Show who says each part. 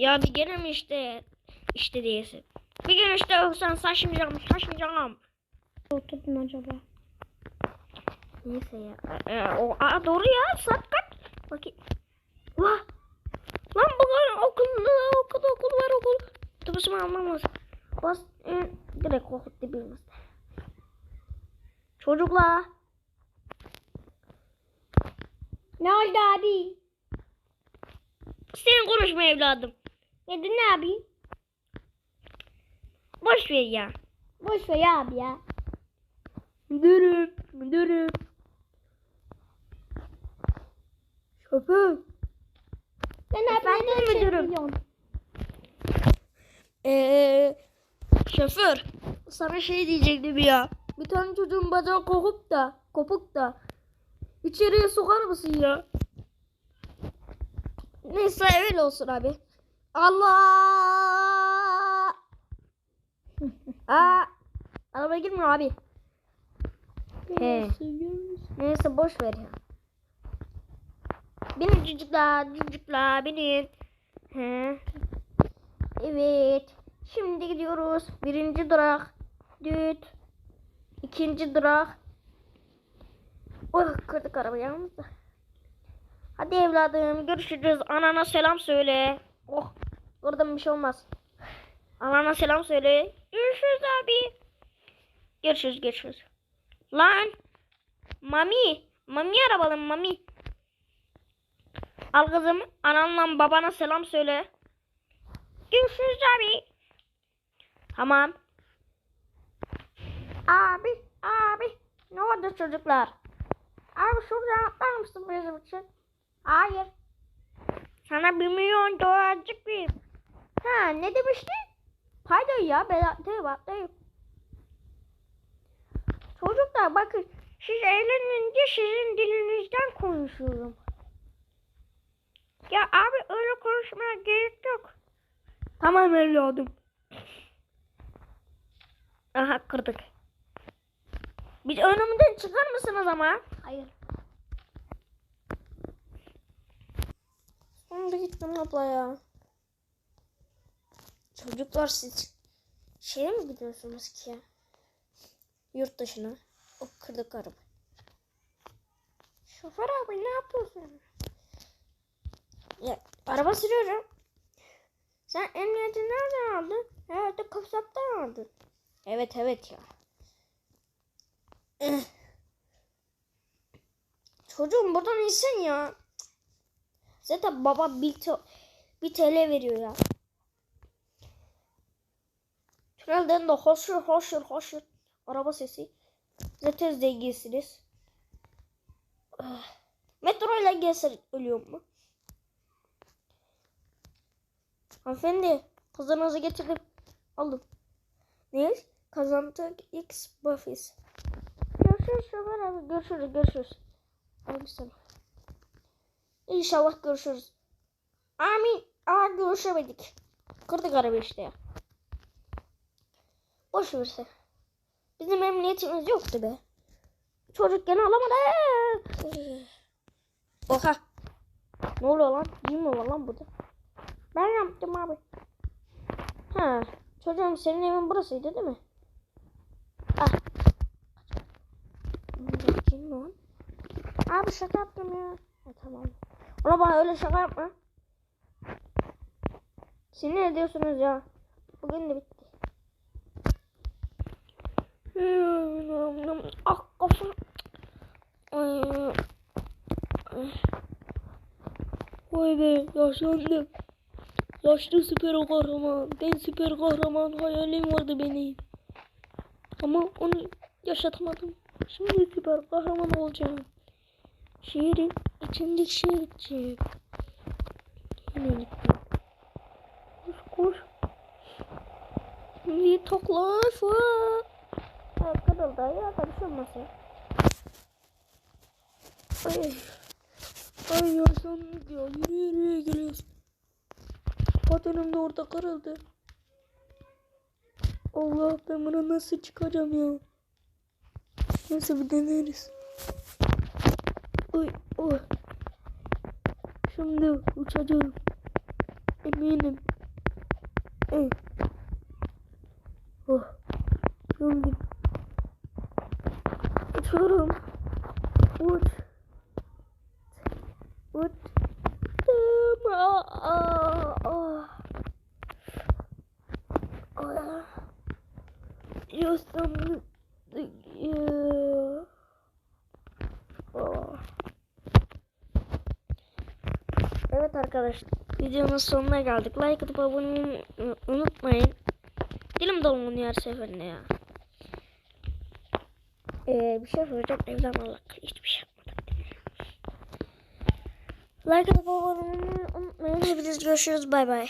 Speaker 1: Ya bir gene mi işte işte değilsin. Bir gün işte sen saçmayacağım saçmayacağım.
Speaker 2: Oturdun acaba?
Speaker 1: Neyse ya. Ee, o, aa, doğru ya saat kaç? Bakayım. Vah. Lan bu kadar okul okul okul var okul. Otobüsümü almam lazım. Bas e, direkt okul dibimizde. Çocuklar.
Speaker 2: Ne oldu abi?
Speaker 1: Senin konuşma evladım.
Speaker 2: Ne ne abi?
Speaker 1: Boş ver ya.
Speaker 2: Boş ver ya abi ya.
Speaker 1: Müdürüm. Müdürüm. Şoför.
Speaker 2: Sen abi şey
Speaker 1: müdürüm? Eee şoför sana şey diyecektim ya. Bir tane çocuğun bacağı kopup da kopuk da içeriye sokar mısın ya? Neyse öyle olsun abi. Allah! Aa, araba girmiyor abi. He. Neyse boş ver ya. Binin çocuklar, çocuklar binin. He. Evet. Şimdi gidiyoruz. Birinci durak. Düt. İkinci durak. Oh kırdık arabayı yalnız da. Hadi evladım görüşürüz. Anana selam söyle. Oh oradan bir şey olmaz. Anana selam söyle. Görüşürüz abi. Görüşürüz görüşürüz. Lan. Mami. Mami arabalım mami. Al kızım ananla babana selam söyle. Görüşürüz abi. Tamam. Abi, abi. Ne oldu çocuklar? Abi şuraya atlar mısın bizim için? Hayır. Sana bir milyon dolarcık bir. Ha ne demiştin? Paydo ya ben bak değil. Çocuklar bakın siz eğlenince sizin dilinizden konuşuyorum. Ya abi öyle konuşmaya gerek yok. Tamam evladım. Aha kırdık. Biz önümden çıkar mısınız ama?
Speaker 2: Hayır.
Speaker 1: Sonunda gittim abla ya. Çocuklar siz şeye mi gidiyorsunuz ki? Yurt dışına. O kırdık araba. Şoför abi ne yapıyorsun? Ya araba sürüyorum. Sen emniyeti nereden aldın? Herhalde kasaptan aldın. Evet evet ya. Eh. Çocuğum buradan insin ya. Zaten baba bir, te- bir TL veriyor ya. Tünelden de hoşur hoşur hoşur. Araba sesi. Zaten zenginsiniz. Ah. Metro ile gelse ölüyor mu? Hanımefendi kızınızı getirdim. Alın. Ne? Kazandık X Buffys. Görüşürüz şoför abi. Görüşürüz görüşürüz. Abi sana. İnşallah görüşürüz. Amin. Aa görüşemedik. Kırdık araba işte ya. Boş verse. Bizim emniyetimiz yoktu be. Çocukken alamadık. Oha. Ne oluyor lan? İyi mi var lan burada? Ben yaptım abi. Ha. Çocuğum senin evin burasıydı değil mi? Ah. Bakayım lan. Abi şaka yaptım ya. Ha, tamam. Ona bana öyle şaka yapma. Sinir ediyorsunuz ya. Bugün de bitti. Ah kafam. Ay. Ay. Vay be yaşlandım. Yaşlı süper kahraman. Ben süper kahraman hayalim vardı benim. Ama onu yaşatamadım. Şimdi süper kahraman olacağım. Şehrin içindeki şehir gideceğim. Yine gittim. Koş koş. Şimdi toklaş. Evet kırıldı ya da şey olmaz ya. Ay. Ay yaşlandık ya. Yürü yürüye geliyoruz. Patenim de orada kırıldı. Allah ben buna nasıl çıkacağım ya. Neyse bir deneriz. Oy oy. Şimdi uçacağım. Eminim. Hı. Oh. Yoruldum. Uçuyorum. Uç. Uç. Aa, aa, aa. Aa. Yosam. Aa. Evet arkadaşlar videonun sonuna geldik. Like atıp abone olmayı unutmayın. Dilim dolanıyor her seferinde ya. Ee, bir şey soracağım evden alak. Hiçbir şey yapmadık. Like atıp abone unutmayın. Hepiniz görüşürüz. Bay bay.